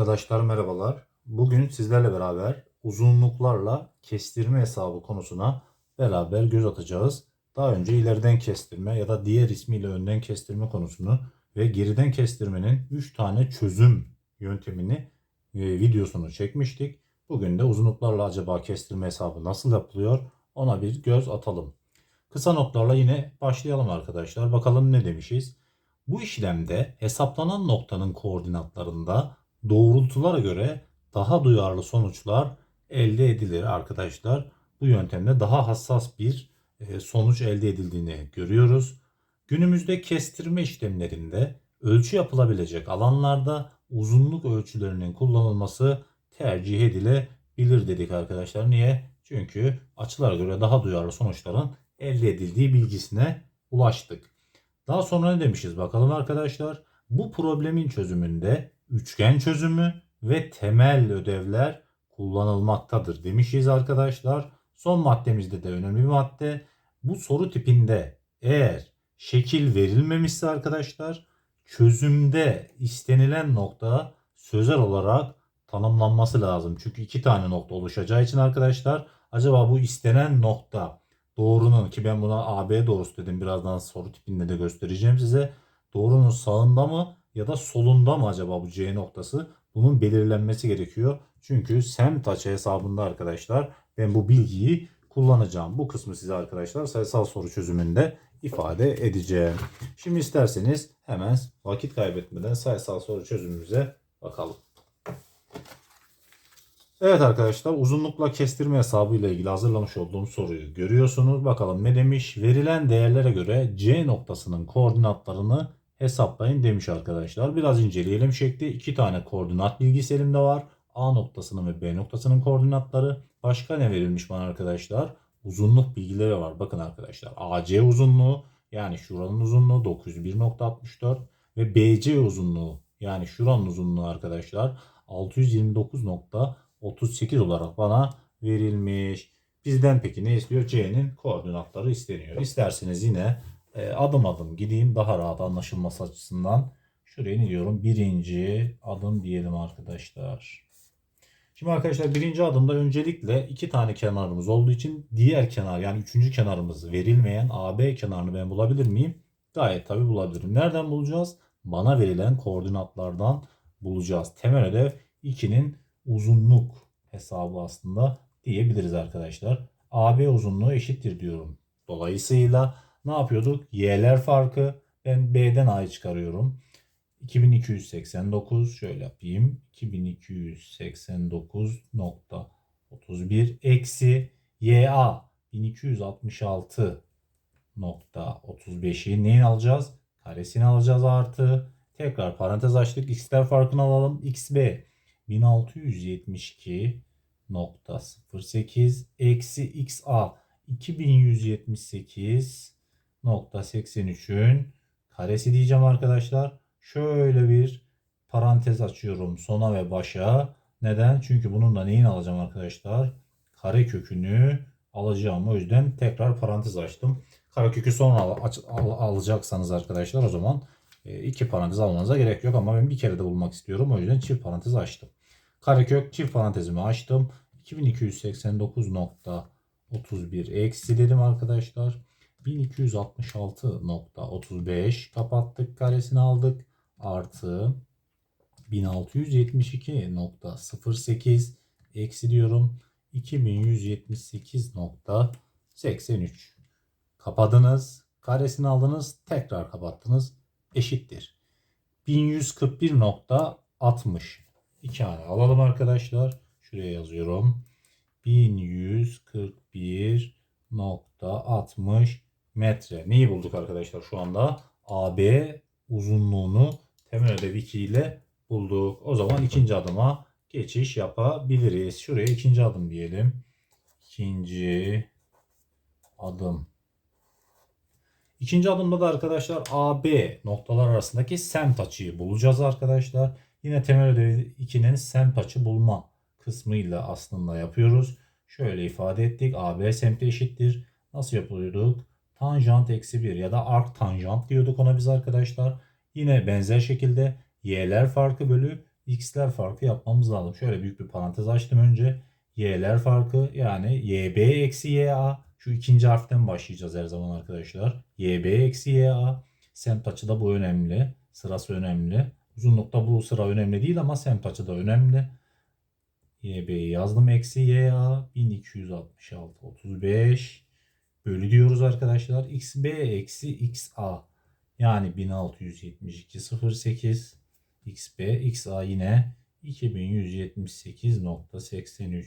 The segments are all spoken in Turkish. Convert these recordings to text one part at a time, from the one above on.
Arkadaşlar merhabalar. Bugün sizlerle beraber uzunluklarla kestirme hesabı konusuna beraber göz atacağız. Daha önce ileriden kestirme ya da diğer ismiyle önden kestirme konusunu ve geriden kestirmenin 3 tane çözüm yöntemini e, videosunu çekmiştik. Bugün de uzunluklarla acaba kestirme hesabı nasıl yapılıyor ona bir göz atalım. Kısa notlarla yine başlayalım arkadaşlar. Bakalım ne demişiz? Bu işlemde hesaplanan noktanın koordinatlarında doğrultulara göre daha duyarlı sonuçlar elde edilir arkadaşlar. Bu yöntemle daha hassas bir e, sonuç elde edildiğini görüyoruz. Günümüzde kestirme işlemlerinde ölçü yapılabilecek alanlarda uzunluk ölçülerinin kullanılması tercih edilebilir dedik arkadaşlar. Niye? Çünkü açılara göre daha duyarlı sonuçların elde edildiği bilgisine ulaştık. Daha sonra ne demişiz bakalım arkadaşlar. Bu problemin çözümünde üçgen çözümü ve temel ödevler kullanılmaktadır demişiz arkadaşlar. Son maddemizde de önemli bir madde. Bu soru tipinde eğer şekil verilmemişse arkadaşlar çözümde istenilen nokta sözel olarak tanımlanması lazım. Çünkü iki tane nokta oluşacağı için arkadaşlar acaba bu istenen nokta doğrunun ki ben buna AB doğrusu dedim birazdan soru tipinde de göstereceğim size. Doğrunun sağında mı ya da solunda mı acaba bu C noktası? Bunun belirlenmesi gerekiyor. Çünkü semt açı hesabında arkadaşlar ben bu bilgiyi kullanacağım. Bu kısmı size arkadaşlar sayısal soru çözümünde ifade edeceğim. Şimdi isterseniz hemen vakit kaybetmeden sayısal soru çözümümüze bakalım. Evet arkadaşlar uzunlukla kestirme hesabı ile ilgili hazırlamış olduğum soruyu görüyorsunuz. Bakalım ne demiş? Verilen değerlere göre C noktasının koordinatlarını hesaplayın demiş arkadaşlar. Biraz inceleyelim şekli. iki tane koordinat bilgisi elimde var. A noktasının ve B noktasının koordinatları. Başka ne verilmiş bana arkadaşlar? Uzunluk bilgileri var. Bakın arkadaşlar AC uzunluğu yani şuranın uzunluğu 901.64 ve BC uzunluğu yani şuranın uzunluğu arkadaşlar 629.38 olarak bana verilmiş. Bizden peki ne istiyor? C'nin koordinatları isteniyor. İsterseniz yine e, adım adım gideyim daha rahat anlaşılması açısından. Şuraya ne diyorum? Birinci adım diyelim arkadaşlar. Şimdi arkadaşlar birinci adımda öncelikle iki tane kenarımız olduğu için diğer kenar yani üçüncü kenarımız verilmeyen AB kenarını ben bulabilir miyim? Gayet tabi bulabilirim. Nereden bulacağız? Bana verilen koordinatlardan bulacağız. Temel ödev 2'nin uzunluk hesabı aslında diyebiliriz arkadaşlar. AB uzunluğu eşittir diyorum. Dolayısıyla ne yapıyorduk? Y'ler farkı. Ben B'den A'yı çıkarıyorum. 2289 şöyle yapayım. 2289.31 eksi YA 1266.35'i neyin alacağız? Karesini alacağız artı. Tekrar parantez açtık. X'ler farkını alalım. XB 1672.08 eksi XA 2178.83'ün karesi diyeceğim arkadaşlar. Şöyle bir parantez açıyorum sona ve başa. Neden? Çünkü bununla neyin alacağım arkadaşlar? Kare kökünü alacağım. O yüzden tekrar parantez açtım. Kare kökü sonra al, al, alacaksanız arkadaşlar o zaman e, iki parantez almanıza gerek yok. Ama ben bir kere de bulmak istiyorum. O yüzden çift parantez açtım. Karekök çift parantezimi açtım. 2289.31 eksi dedim arkadaşlar. 1266.35 kapattık karesini aldık. Artı 1672.08 eksi diyorum. 2178.83 kapadınız. Karesini aldınız. Tekrar kapattınız. Eşittir. 1141.60 2 tane alalım arkadaşlar. Şuraya yazıyorum. 1141.60 metre. Neyi bulduk arkadaşlar şu anda? AB uzunluğunu temel ödev 2 ile bulduk. O zaman ikinci adıma geçiş yapabiliriz. Şuraya ikinci adım diyelim. İkinci adım. İkinci adımda da arkadaşlar AB noktalar arasındaki semt açıyı bulacağız arkadaşlar. Yine temel ödevi 2'nin semt açı bulma kısmıyla aslında yapıyoruz. Şöyle ifade ettik. AB semti eşittir. Nasıl yapıyorduk? Tanjant eksi 1 ya da ark tanjant diyorduk ona biz arkadaşlar. Yine benzer şekilde y'ler farkı bölü x'ler farkı yapmamız lazım. Şöyle büyük bir parantez açtım önce. y'ler farkı yani yb eksi ya. Şu ikinci harften başlayacağız her zaman arkadaşlar. yb eksi ya. Semt açıda bu önemli. Sırası önemli. Uzunlukta bu sıra önemli değil ama semt açıda önemli. YB'yi yazdım. Eksi YA 1266 35 bölü diyoruz arkadaşlar. XB eksi XA yani 1672 08 XB XA yine 2178.83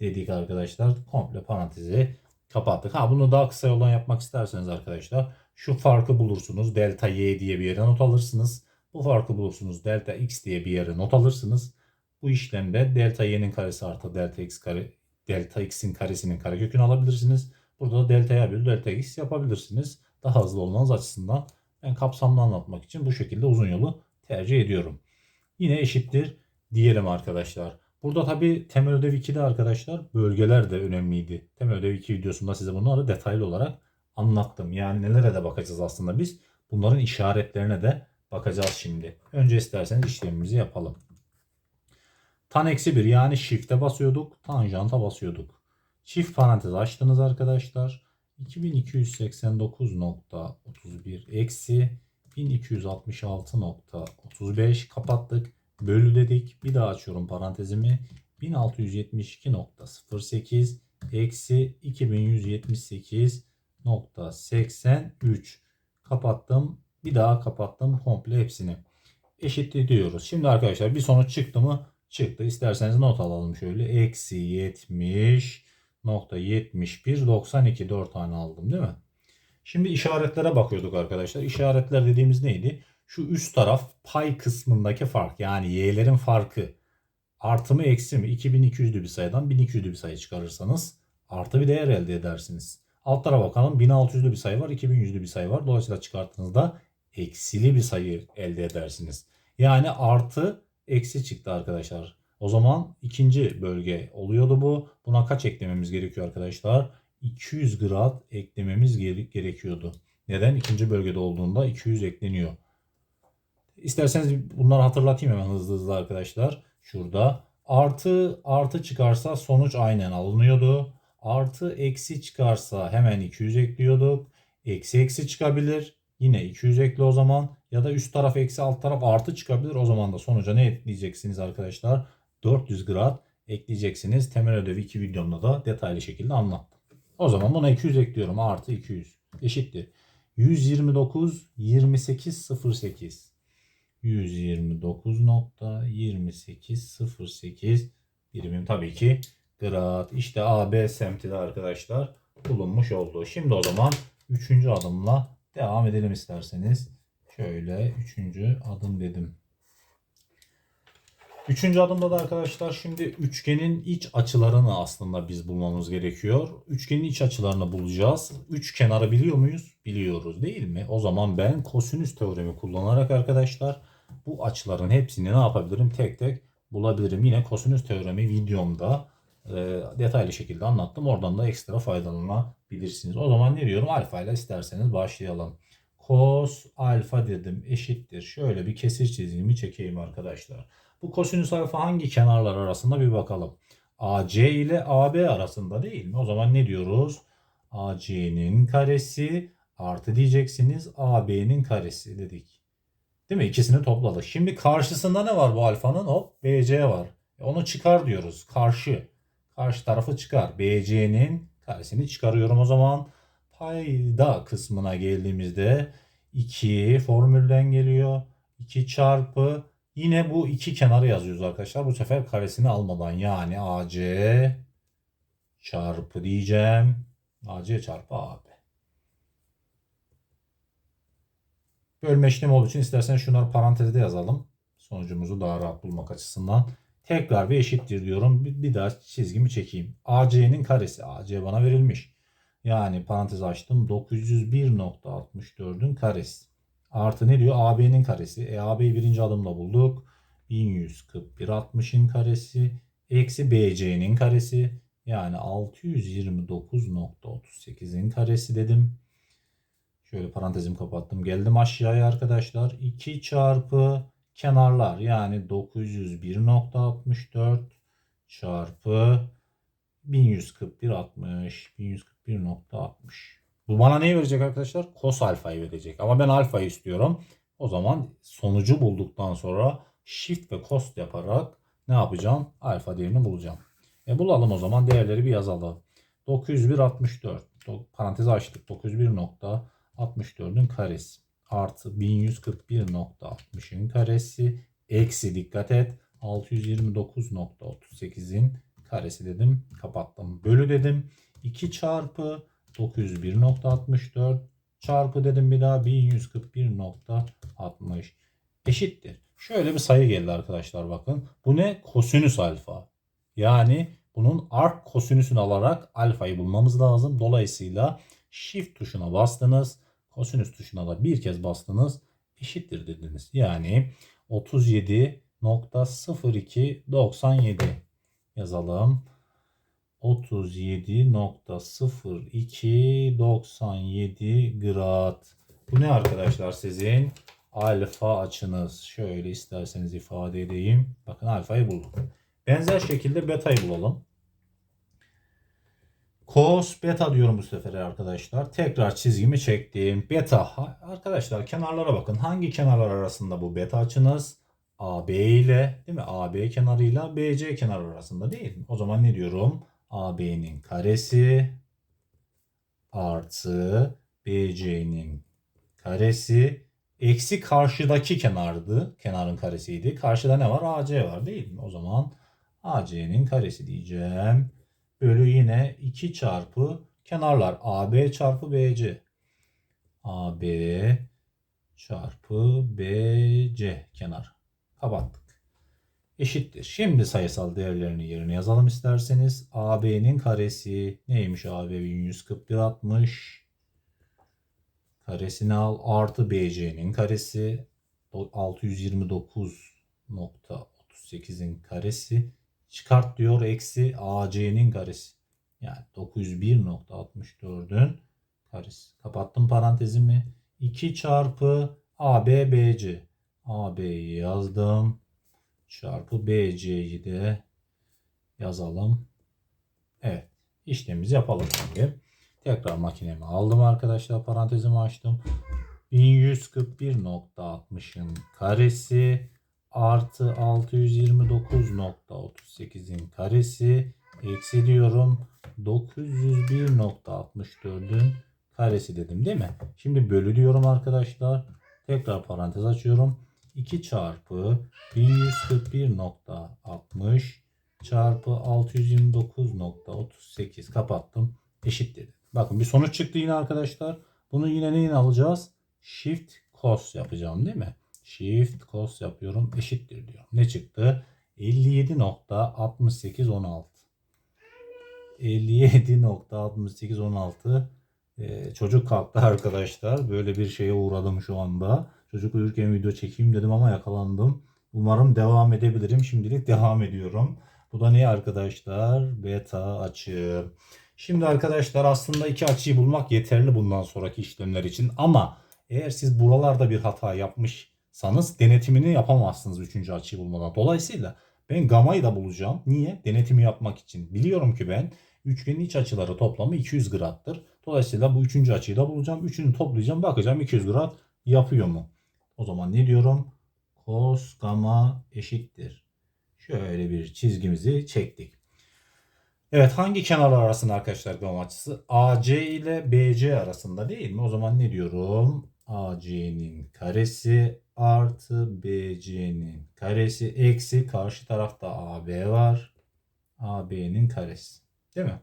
dedik arkadaşlar. Komple parantezi kapattık. Ha bunu daha kısa yoldan yapmak isterseniz arkadaşlar şu farkı bulursunuz. Delta Y diye bir yere not alırsınız. Bu farkı bulursunuz. Delta X diye bir yere not alırsınız. Bu işlemde delta y'nin karesi artı delta x kare delta x'in karesinin karekökünü alabilirsiniz. Burada da delta y bölü delta x yapabilirsiniz. Daha hızlı olmanız açısından ben kapsamlı anlatmak için bu şekilde uzun yolu tercih ediyorum. Yine eşittir diyelim arkadaşlar. Burada tabi temel ödev 2'de arkadaşlar bölgeler de önemliydi. Temel ödev 2 videosunda size bunları detaylı olarak anlattım. Yani nelere de bakacağız aslında biz. Bunların işaretlerine de bakacağız şimdi. Önce isterseniz işlemimizi yapalım. Tan eksi 1 yani shift'e basıyorduk. Tanjanta basıyorduk. Çift parantez açtınız arkadaşlar. 2289.31 eksi 1266.35 kapattık. Bölü dedik. Bir daha açıyorum parantezimi. 1672.08 eksi 2178.83 kapattım. Bir daha kapattım komple hepsini. Eşitli diyoruz. Şimdi arkadaşlar bir sonuç çıktı mı? çıktı. İsterseniz not alalım şöyle. Eksi 70 nokta 71 92 4 tane aldım değil mi? Şimdi işaretlere bakıyorduk arkadaşlar. İşaretler dediğimiz neydi? Şu üst taraf pay kısmındaki fark yani y'lerin farkı artı mı eksi mi 2200'lü bir sayıdan 1200'lü bir sayı çıkarırsanız artı bir değer elde edersiniz. Alt tarafa bakalım 1600'lü bir sayı var 2100'lü bir sayı var. Dolayısıyla çıkarttığınızda eksili bir sayı elde edersiniz. Yani artı eksi çıktı arkadaşlar. O zaman ikinci bölge oluyordu bu. Buna kaç eklememiz gerekiyor arkadaşlar? 200 grad eklememiz gerekiyordu. Neden? İkinci bölgede olduğunda 200 ekleniyor. İsterseniz bunları hatırlatayım hemen hızlı hızlı arkadaşlar. Şurada artı artı çıkarsa sonuç aynen alınıyordu. Artı eksi çıkarsa hemen 200 ekliyorduk. Eksi eksi çıkabilir. Yine 200 ekle o zaman. Ya da üst taraf eksi alt taraf artı çıkabilir. O zaman da sonuca ne ekleyeceksiniz arkadaşlar? 400 grad ekleyeceksiniz. Temel ödevi 2 videomda da detaylı şekilde anlattım. O zaman buna 200 ekliyorum. Artı 200 eşittir. 129 28 08 129.2808 birimim tabii ki grad. İşte AB semti de arkadaşlar bulunmuş oldu. Şimdi o zaman 3. adımla devam edelim isterseniz. Şöyle 3. adım dedim. Üçüncü adımda da arkadaşlar şimdi üçgenin iç açılarını aslında biz bulmamız gerekiyor. Üçgenin iç açılarını bulacağız. Üç kenarı biliyor muyuz? Biliyoruz değil mi? O zaman ben kosinüs teoremi kullanarak arkadaşlar bu açıların hepsini ne yapabilirim? Tek tek bulabilirim. Yine kosinüs teoremi videomda e, detaylı şekilde anlattım. Oradan da ekstra faydalanabilirsiniz. O zaman ne diyorum? Alfa ile isterseniz başlayalım. Kos alfa dedim eşittir. Şöyle bir kesir çizgimi çekeyim arkadaşlar. Bu kosinüs alfa hangi kenarlar arasında bir bakalım. AC ile AB arasında değil mi? O zaman ne diyoruz? AC'nin karesi artı diyeceksiniz AB'nin karesi dedik. Değil mi? İkisini topladık. Şimdi karşısında ne var bu alfanın? Hop BC var. E onu çıkar diyoruz. Karşı. Karşı tarafı çıkar. BC'nin karesini çıkarıyorum o zaman. Payda kısmına geldiğimizde 2 formülden geliyor. 2 çarpı Yine bu iki kenarı yazıyoruz arkadaşlar. Bu sefer karesini almadan yani AC çarpı diyeceğim. AC çarpı AB. Bölme işlemi olduğu için istersen şunları parantezde yazalım. Sonucumuzu daha rahat bulmak açısından. Tekrar bir eşittir diyorum. Bir, bir daha çizgimi çekeyim. AC'nin karesi. AC bana verilmiş. Yani parantez açtım. 901.64'ün karesi. Artı ne diyor? AB'nin karesi. E, AB'yi birinci adımda bulduk. 1141 60'ın karesi. Eksi BC'nin karesi. Yani 629.38'in karesi dedim. Şöyle parantezimi kapattım. Geldim aşağıya arkadaşlar. 2 çarpı kenarlar yani 901.64 çarpı 1141.60 1141.60 bu bana neyi verecek arkadaşlar? Kos alfayı verecek. Ama ben alfayı istiyorum. O zaman sonucu bulduktan sonra shift ve cost yaparak ne yapacağım? Alfa değerini bulacağım. E bulalım o zaman değerleri bir yazalım. 901.64 do- parantezi açtık. 901.64'ün karesi artı 1141.60'ın karesi eksi dikkat et 629.38'in karesi dedim kapattım. Bölü dedim 2 çarpı 901.64 çarpı dedim bir daha 1141.60 eşittir. Şöyle bir sayı geldi arkadaşlar bakın. Bu ne? Kosinüs alfa. Yani bunun arc kosinüsünü alarak alfayı bulmamız lazım. Dolayısıyla shift tuşuna bastınız. Kosinüs tuşuna da bir kez bastınız. Eşittir dediniz. Yani 37.0297 yazalım. 37.0297 grad. Bu ne arkadaşlar sizin? Alfa açınız. Şöyle isterseniz ifade edeyim. Bakın alfayı bulduk. Benzer şekilde beta'yı bulalım. Cos beta diyorum bu sefer arkadaşlar. Tekrar çizgimi çektim. Beta. Arkadaşlar kenarlara bakın. Hangi kenarlar arasında bu beta açınız? AB ile değil mi? AB kenarıyla BC kenarı arasında değil mi? O zaman ne diyorum? AB'nin karesi artı BC'nin karesi eksi karşıdaki kenardı. Kenarın karesiydi. Karşıda ne var? AC var değil mi? O zaman AC'nin karesi diyeceğim. Bölü yine 2 çarpı kenarlar AB çarpı BC. AB çarpı BC kenar. Kapattık. Eşittir. Şimdi sayısal değerlerini yerine yazalım isterseniz. AB'nin karesi neymiş AB 1141 60. Karesini al. Artı BC'nin karesi 629.38'in karesi. Çıkart diyor eksi AC'nin karesi. Yani 901.64'ün karesi. Kapattım parantezimi. 2 çarpı AB BC. AB'yi yazdım. Çarpı BC'yi de yazalım. Evet. işlemimizi yapalım şimdi. Tekrar makinemi aldım arkadaşlar. Parantezimi açtım. 1141.60'ın karesi artı 629.38'in karesi eksi diyorum 901.64'ün karesi dedim değil mi? Şimdi bölü diyorum arkadaşlar. Tekrar parantez açıyorum. 2 çarpı 1141.60 çarpı 629.38 kapattım. Eşit dedim. Bakın bir sonuç çıktı yine arkadaşlar. Bunu yine neyin alacağız? Shift cos yapacağım değil mi? Shift cos yapıyorum. Eşittir diyor. Ne çıktı? 57.6816 57.6816 ee, çocuk kalktı arkadaşlar. Böyle bir şeye uğradım şu anda. Çocuk uyurken video çekeyim dedim ama yakalandım. Umarım devam edebilirim. Şimdilik devam ediyorum. Bu da ne arkadaşlar? Beta açı. Şimdi arkadaşlar aslında iki açıyı bulmak yeterli bundan sonraki işlemler için. Ama eğer siz buralarda bir hata yapmışsanız denetimini yapamazsınız üçüncü açıyı bulmadan. Dolayısıyla ben gamayı da bulacağım. Niye? Denetimi yapmak için. Biliyorum ki ben üçgenin iç açıları toplamı 200 graddır. Dolayısıyla bu üçüncü açıyı da bulacağım. Üçünü toplayacağım. Bakacağım 200 grad yapıyor mu? O zaman ne diyorum? Cos gamma eşittir. Şöyle bir çizgimizi çektik. Evet hangi kenarlar arasında arkadaşlar gamma açısı? AC ile BC arasında değil mi? O zaman ne diyorum? AC'nin karesi artı BC'nin karesi eksi karşı tarafta AB var. AB'nin karesi. Değil mi?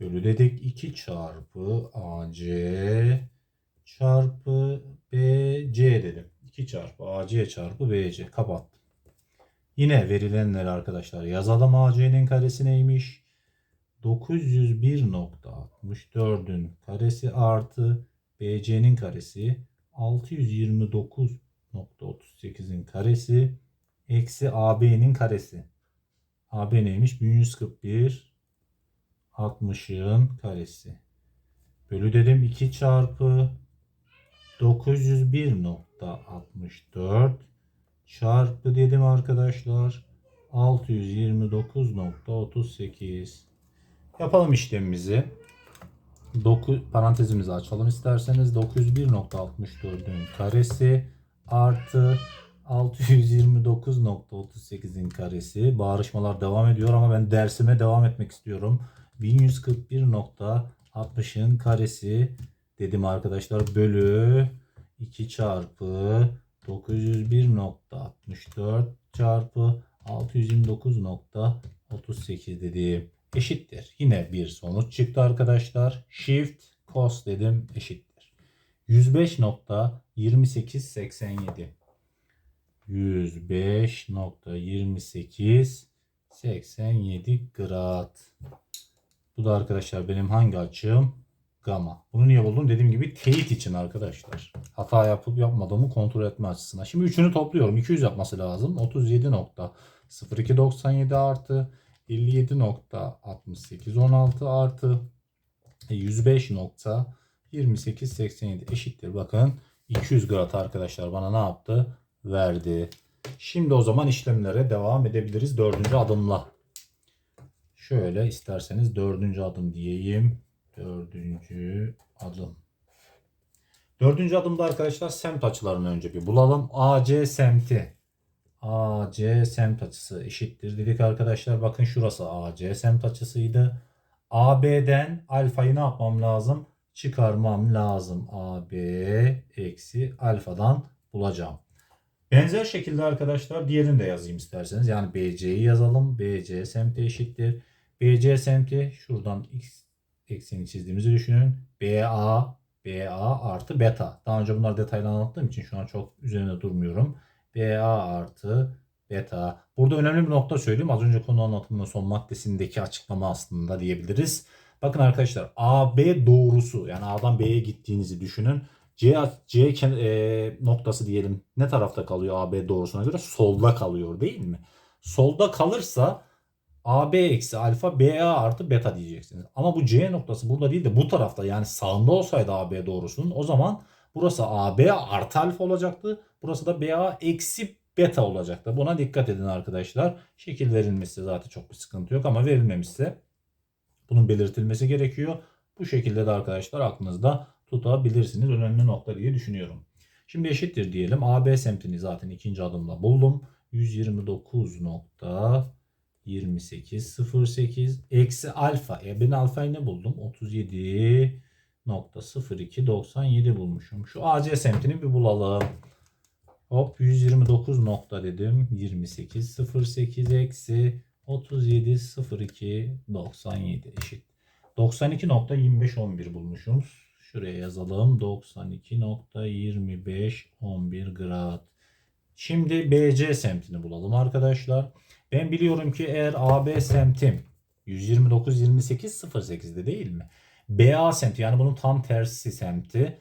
Bölü dedik 2 çarpı AC çarpı BC dedim. 2 çarpı AC çarpı BC kapattım. Yine verilenleri arkadaşlar yazalım AC'nin karesi neymiş? 901.64'ün karesi artı BC'nin karesi 629.38'in karesi eksi AB'nin karesi. AB neymiş? 1141 60'ın karesi. Bölü dedim 2 çarpı 901.64 çarpı dedim arkadaşlar. 629.38 Yapalım işlemimizi. 9 parantezimizi açalım isterseniz. 901.64'ün karesi artı 629.38'in karesi. Bağırışmalar devam ediyor ama ben dersime devam etmek istiyorum. 1141.60'ın karesi dedim arkadaşlar bölü 2 çarpı 901.64 çarpı 629.38 dedim eşittir. Yine bir sonuç çıktı arkadaşlar. Shift cos dedim eşittir. 105.2887 105.2887 grad. Bu da arkadaşlar benim hangi açım? Gamma. Bunu niye buldum? Dediğim gibi teyit için arkadaşlar. Hata yapıp yapmadığımı kontrol etme açısından. Şimdi üçünü topluyorum. 200 yapması lazım. 37.0297 artı 57.6816 artı 105.2887 eşittir. Bakın 200 grad arkadaşlar bana ne yaptı? Verdi. Şimdi o zaman işlemlere devam edebiliriz dördüncü adımla. Şöyle isterseniz dördüncü adım diyeyim. Dördüncü adım. Dördüncü adımda arkadaşlar semt açılarını önce bir bulalım. AC semti. AC semt açısı eşittir dedik arkadaşlar. Bakın şurası AC semt açısıydı. AB'den alfayı ne yapmam lazım? Çıkarmam lazım. AB eksi alfadan bulacağım. Benzer şekilde arkadaşlar diğerini de yazayım isterseniz. Yani BC'yi yazalım. BC semti eşittir. BC semti şuradan x ekseni çizdiğimizi düşünün. BA BA artı beta. Daha önce bunları detaylı anlattığım için şu an çok üzerine durmuyorum. BA artı beta. Burada önemli bir nokta söyleyeyim. Az önce konu anlatımının son maddesindeki açıklama aslında diyebiliriz. Bakın arkadaşlar AB doğrusu yani A'dan B'ye gittiğinizi düşünün. C, C e, noktası diyelim ne tarafta kalıyor AB doğrusuna göre? Solda kalıyor değil mi? Solda kalırsa AB eksi alfa BA artı beta diyeceksiniz. Ama bu C noktası burada değil de bu tarafta yani sağında olsaydı AB doğrusunun o zaman burası AB artı alfa olacaktı. Burası da BA eksi beta olacaktı. Buna dikkat edin arkadaşlar. Şekil verilmişse zaten çok bir sıkıntı yok ama verilmemişse bunun belirtilmesi gerekiyor. Bu şekilde de arkadaşlar aklınızda tutabilirsiniz. Önemli nokta diye düşünüyorum. Şimdi eşittir diyelim. AB semtini zaten ikinci adımla buldum. 129.2808 eksi alfa. E ben alfayı ne buldum? 37.0297 bulmuşum. Şu AC semtini bir bulalım. Hop 129 nokta dedim. 2808 eksi 370297 eşit. 92.2511 bulmuşum. Şuraya yazalım. 92.2511 grad. Şimdi BC semtini bulalım arkadaşlar. Ben biliyorum ki eğer AB semtim 129.28.08'de değil mi? BA semti yani bunun tam tersi semti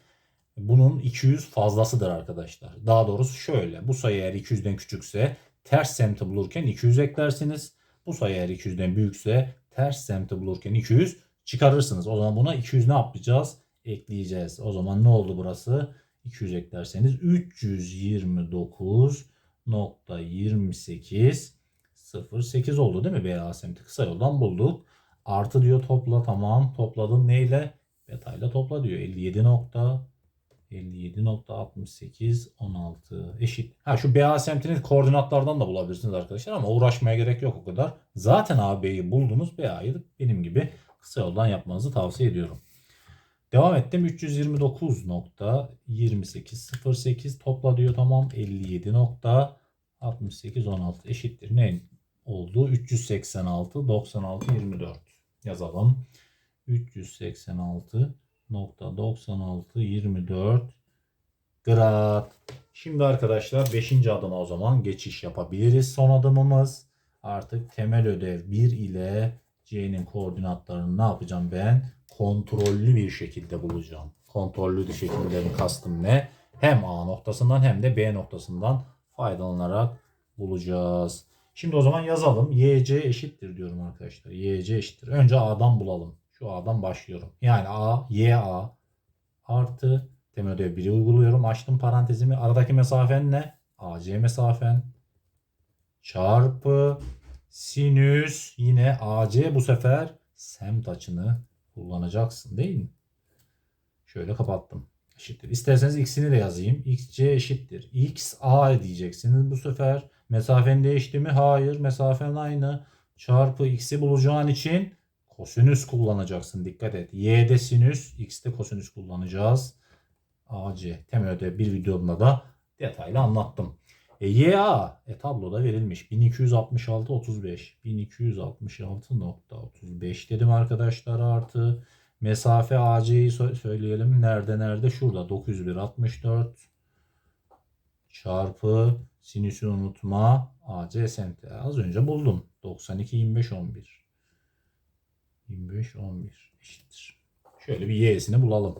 bunun 200 fazlasıdır arkadaşlar. Daha doğrusu şöyle. Bu sayı eğer 200'den küçükse ters semti bulurken 200 eklersiniz. Bu sayı eğer 200'den büyükse ters semti bulurken 200 çıkarırsınız. O zaman buna 200 ne yapacağız? Ekleyeceğiz. O zaman ne oldu burası? 200 eklerseniz 329.28 08 oldu değil mi? BA semti kısa yoldan bulduk. Artı diyor topla tamam. Topladım neyle? Beta ile topla diyor. 57 nokta 57.68 16 eşit. Ha şu BA semtini koordinatlardan da bulabilirsiniz arkadaşlar ama uğraşmaya gerek yok o kadar. Zaten AB'yi buldunuz. BA'yı benim gibi kısa yoldan yapmanızı tavsiye ediyorum. Devam ettim. 329.2808 topla diyor tamam. 57.6816 eşittir. Ne oldu? 386 96 24 yazalım. 386 96 24 grad. Şimdi arkadaşlar 5. adıma o zaman geçiş yapabiliriz. Son adımımız artık temel ödev 1 ile C'nin koordinatlarını ne yapacağım ben? Kontrollü bir şekilde bulacağım. Kontrollü bir şekilde kastım ne? Hem A noktasından hem de B noktasından faydalanarak bulacağız. Şimdi o zaman yazalım. YC eşittir diyorum arkadaşlar. YC eşittir. Önce A'dan bulalım. Şu A'dan başlıyorum. Yani A, YA artı temel ödev 1'i uyguluyorum. Açtım parantezimi. Aradaki mesafen ne? AC mesafen çarpı sinüs yine AC bu sefer semt açını kullanacaksın değil mi? Şöyle kapattım. Eşittir. İsterseniz x'ini de yazayım. xc eşittir. x a diyeceksiniz bu sefer. Mesafen değişti mi? Hayır. Mesafen aynı. Çarpı x'i bulacağın için kosinüs kullanacaksın. Dikkat et. y'de sinüs, x'te kosinüs kullanacağız. AC temel ödev bir videomda da detaylı anlattım. E, YA e, tabloda verilmiş. 1266 35. 1266.35 dedim arkadaşlar artı. Mesafe AC'yi sö- söyleyelim. Nerede nerede? Şurada 901 64 çarpı sinüsü unutma AC semti. Az önce buldum. 92 25 11. 25 11 eşittir. Şöyle bir y'sini bulalım.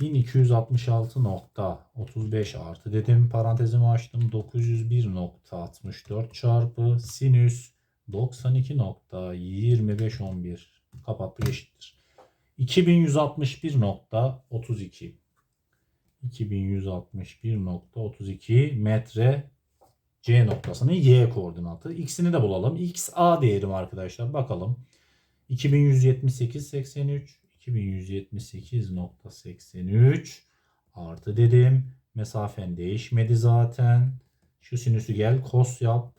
1266.35 artı dedim. Parantezimi açtım. 901.64 çarpı sinüs 92.2511 kapattık eşittir. 2161.32 2161.32 metre C noktasının Y koordinatı. X'ini de bulalım. X A diyelim arkadaşlar. Bakalım. 2178.83 2178.83 artı dedim. Mesafen değişmedi zaten. Şu sinüsü gel kos yap.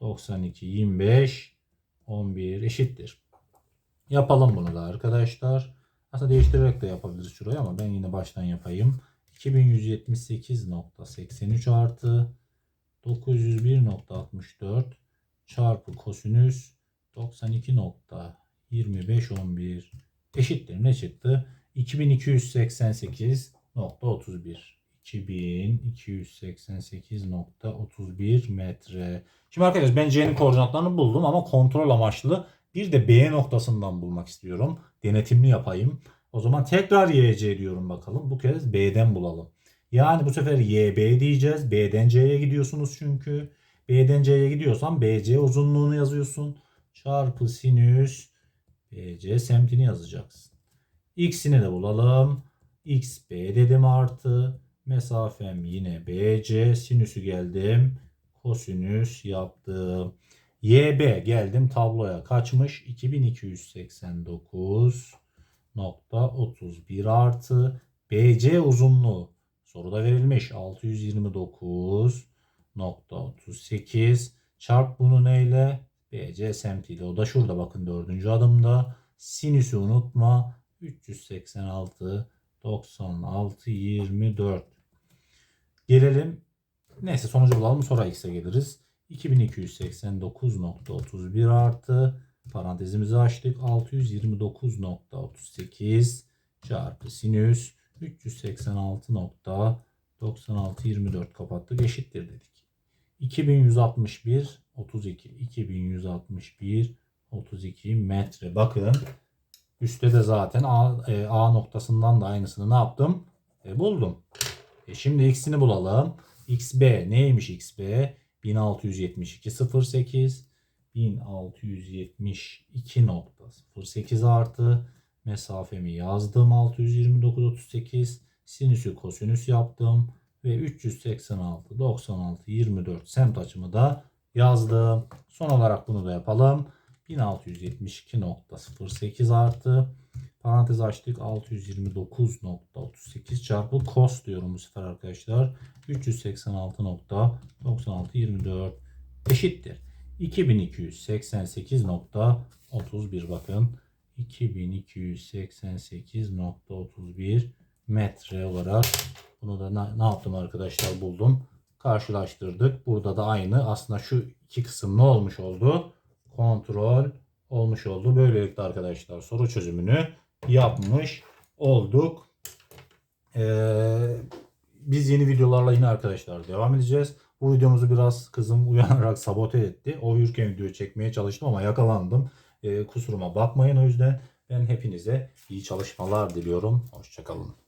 92 25 11 eşittir. Yapalım bunu da arkadaşlar. Aslında değiştirerek de yapabiliriz şurayı ama ben yine baştan yapayım. 2178.83 artı 901.64 çarpı kosinüs 92.2511 eşittir. Ne çıktı? 2288.31 2288.31 metre. Şimdi arkadaşlar ben C'nin koordinatlarını buldum ama kontrol amaçlı bir de B noktasından bulmak istiyorum. Denetimli yapayım. O zaman tekrar YC diyorum bakalım. Bu kez B'den bulalım. Yani bu sefer YB diyeceğiz. B'den C'ye gidiyorsunuz çünkü. B'den C'ye gidiyorsan BC uzunluğunu yazıyorsun. Çarpı sinüs BC semtini yazacaksın. X'ini de bulalım. XB dedim artı. Mesafem yine BC. Sinüsü geldim. Kosinüs yaptım. YB geldim tabloya. Kaçmış? 2289.31 artı BC uzunluğu. Soruda verilmiş. 629.38 çarp bunu neyle? BC semtiyle. O da şurada bakın dördüncü adımda. Sinüsü unutma. 386 96 24 gelelim. Neyse sonucu bulalım sonra x'e geliriz 2289.31 artı parantezimizi açtık 629.38 çarpı sinüs 386.9624 kapattık eşittir dedik. 2161 32 2161 32 metre. Bakın üstte de zaten A, e, A noktasından da aynısını ne yaptım? E, buldum. E, şimdi x'ini bulalım. xb neymiş xb? 1672.08 1672.08 artı mesafemi yazdım 629.38 sinüsü kosinüs yaptım ve 386 96 24 semt açımı da yazdım. Son olarak bunu da yapalım. 1672.08 artı parantez açtık 629.38 çarpı cos diyorum bu sefer arkadaşlar. 386.9624 eşittir. 2288.31 bakın. 2288.31 metre olarak bunu da ne, ne yaptım arkadaşlar buldum. Karşılaştırdık. Burada da aynı. Aslında şu iki kısım ne olmuş oldu? Kontrol olmuş oldu. Böylelikle arkadaşlar soru çözümünü yapmış olduk. Ee, biz yeni videolarla yine arkadaşlar devam edeceğiz. Bu videomuzu biraz kızım uyanarak sabote etti. O uyurken videoyu çekmeye çalıştım ama yakalandım. Ee, kusuruma bakmayın o yüzden ben hepinize iyi çalışmalar diliyorum. Hoşçakalın.